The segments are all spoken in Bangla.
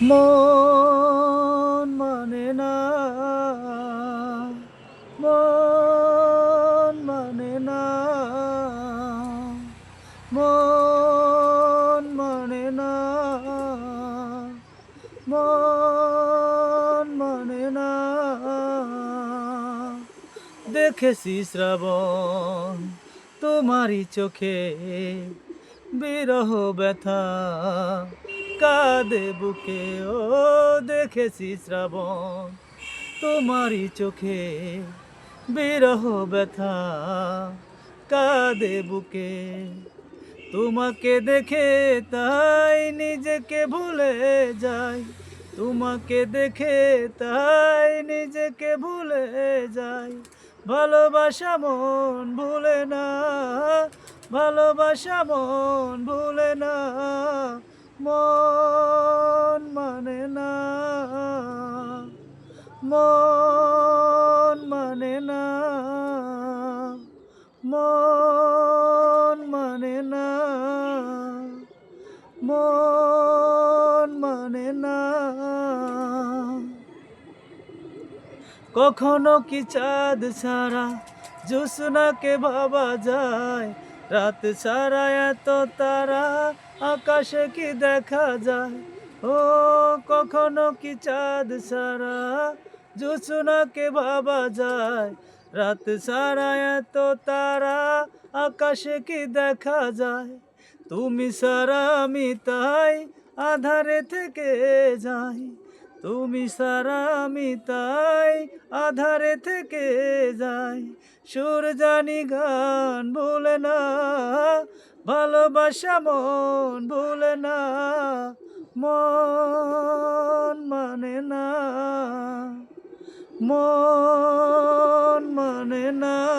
মন মানে না, মন মানে না, মন মানে না, মন মানে না। দেখেছি শ্রাবণ, তোমারই চোখে বিরহ ব্যথা কাঁদে বুকে ও দেখেছি শ্রাবণ। তোমারই চোখে বিরহ ব্যথা কাঁদে বুকে তোমাকে দেখে তাই নিজেকে ভুলে যাই। তোমাকে দেখে তাই নিজেকে ভুলে যাই। ভালোবাসা মন ভুলে না, ভালোবাসা মন ভুলে না। মন মানে না, মন মানে না, মন মানে না, মন মানে না। কখনো কি চাঁদ ছাড়া জ্যোৎস্নাকে ভাবা যায়? রাত ছাড়া এত তারা, আকাশে কি দেখা যায়? ও, কখনো কি চাঁদ ছাড়া? জ্যোৎস্নাকে ভাবা যায়? রাত ছাড়া এত তারা, আকাশে কি দেখা যায়? তুমি সারা আমি তাই আধারে থেকে যাই। তুমি সারা আমি তাই আধারে থেকে যাই। সুর জানি গান ভুলে না, ভালোবাসা মন ভুলে না, মন মানে না, মন মানে না।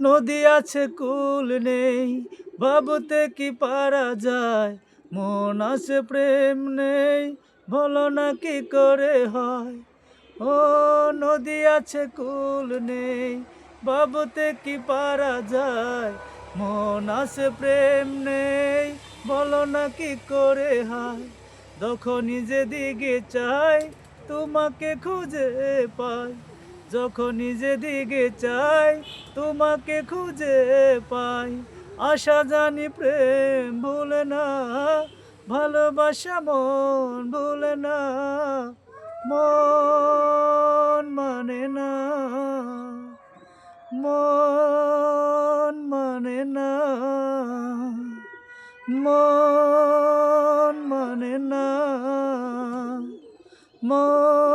নদী আছে, কুল নেই বাবুতে কি পারা যায়? মন আছে, প্রেম নেই, বলো না কি করে হয়? ও, নদী আছে, কুল নেই বাবুতে কি পারা যায়? মন আছে, প্রেম নেই, বলো না কি করে হয়? যখন নিজে দিকে চাই, তোমাকে খুঁজে পাই। যখন নিজে দিকে চাই, তোমাকে খুঁজে পাই। আশা জানি প্রেম ভুলে না, ভালোবাসা মন ভুলে না, মন মানে না, মন মানে না, মন মানে না, মন